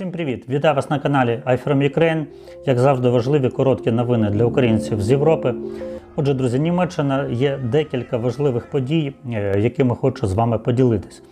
Всім привіт! Вітаю вас на каналі I From Ukraine. Як завжди, важливі короткі новини для українців з Європи. Отже, друзі, Німеччина є декілька важливих подій, е, якими хочу з вами поділитись.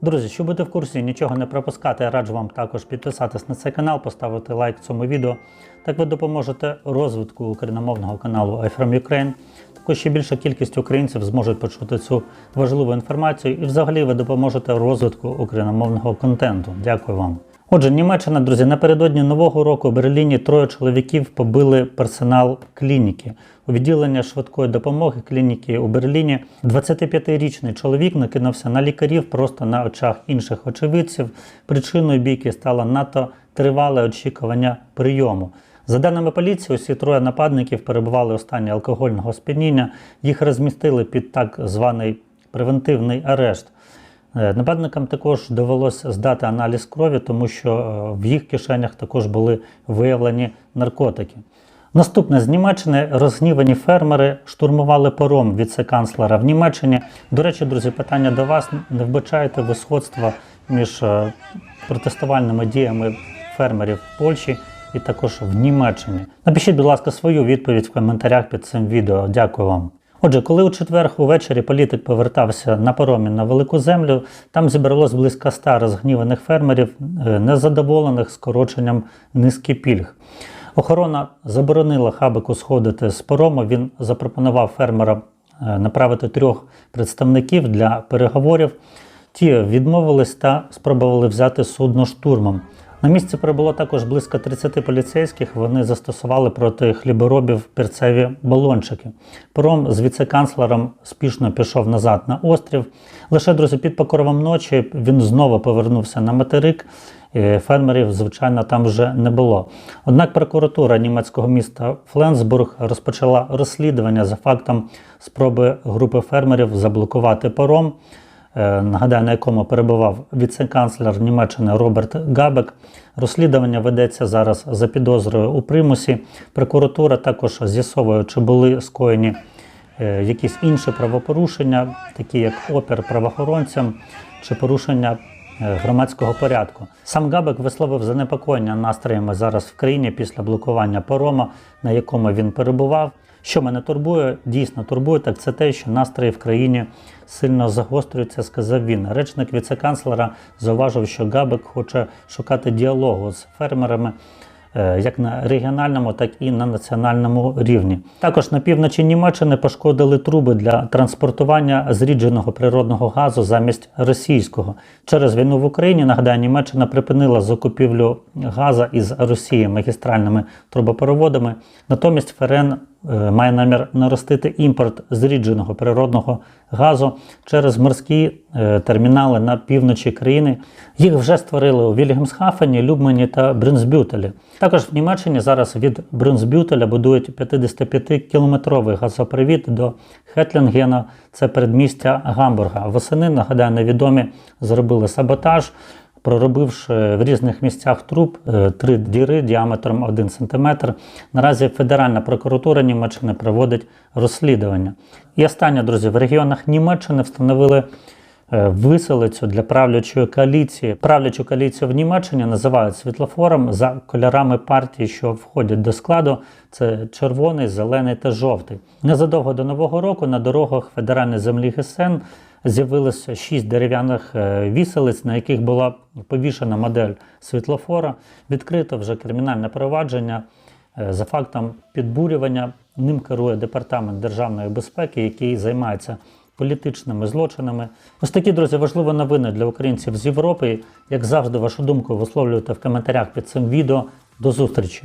Друзі, щоб бути в курсі, нічого не пропускати, я раджу вам також підписатись на цей канал, поставити лайк цьому відео. Так ви допоможете розвитку україномовного каналу I From Ukraine. Також ще більша кількість українців зможуть почути цю важливу інформацію і взагалі ви допоможете розвитку україномовного контенту. Дякую вам. Отже, Німеччина, друзі, напередодні нового року в Берліні троє чоловіків побили персонал клініки. У відділення швидкої допомоги клініки у Берліні 25-річний чоловік накинувся на лікарів просто на очах інших очевидців. Причиною бійки стало надто тривале очікування прийому. За даними поліції, усі троє нападників перебували у стані алкогольного сп'яніння. Їх розмістили під так званий превентивний арешт. Е, Нападникам також довелося здати аналіз крові, тому що е, в їх кишенях також були виявлені наркотики. Наступне з Німеччини розгнівані фермери штурмували паром віце-канцлера в Німеччині. До речі, друзі, питання до вас: не вбачаєте ви сходства між е, протестувальними діями фермерів в Польщі і також в Німеччині? Напишіть, будь ласка, свою відповідь в коментарях під цим відео. Дякую вам. Отже, коли у четвер увечері політик повертався на паромі на велику землю, там зібралось близько ста розгніваних фермерів, е, незадоволених скороченням низки пільг. Охорона заборонила хабику сходити з парому. Він запропонував фермерам е, направити трьох представників для переговорів. Ті відмовились та спробували взяти судно штурмом. На місці прибуло також близько 30 поліцейських. Вони застосували проти хліборобів перцеві балончики. Паром з віце-канцлером спішно пішов назад на острів. Лише друзі, під покровом ночі він знову повернувся на материк. Фермерів, звичайно, там вже не було. Однак прокуратура німецького міста Фленсбург розпочала розслідування за фактом спроби групи фермерів заблокувати паром. Е, Нагадаю, на якому перебував віце-канцлер Німеччини Роберт Габек. Розслідування ведеться зараз за підозрою у примусі. Прокуратура також з'ясовує, чи були скоєні е, якісь інші правопорушення, такі як опір правоохоронцям чи порушення громадського порядку. Сам Габек висловив занепокоєння настроями зараз в країні після блокування парома, на якому він перебував. Що мене турбує, дійсно турбує, так це те, що настрої в країні сильно загострюються, сказав він. Речник віце-канцлера зауважив, що Габек хоче шукати діалогу з фермерами. Е, Як на регіональному, так і на національному рівні. Також на півночі Німеччини пошкодили труби для транспортування зрідженого природного газу замість російського. Через війну в Україні нагадаю, Німеччина припинила закупівлю газу із Росії магістральними трубопроводами. Натомість ФРН має намір наростити імпорт зрідженого природного газу через морські е, термінали на півночі країни. Їх вже створили у Вільгемсхафені, Любмені та Брюнсбютелі. Також в Німеччині зараз від Брюнсбютеля будують 55-кілометровий газопровід до Хетлінгена, це передмістя Гамбурга. Восени, нагадаю, невідомі зробили саботаж проробивши в різних місцях труб е, три діри діаметром 1 см. Наразі Федеральна прокуратура Німеччини проводить розслідування. І останнє, друзі, в регіонах Німеччини встановили е, виселицю для правлячої коаліції. Правлячу коаліцію в Німеччині називають світлофором за кольорами партії, що входять до складу. Це червоний, зелений та жовтий. Незадовго до нового року на дорогах федеральної землі Гесен з'явилося шість дерев'яних е, віселиць, на яких була повішена модель світлофора. Відкрито вже кримінальне провадження е, за фактом підбурювання. Ним керує департамент державної безпеки, який займається політичними злочинами. Ось такі, друзі, важливі новини для українців з Європи. Як завжди, вашу думку висловлюйте в коментарях під цим відео. До зустрічі!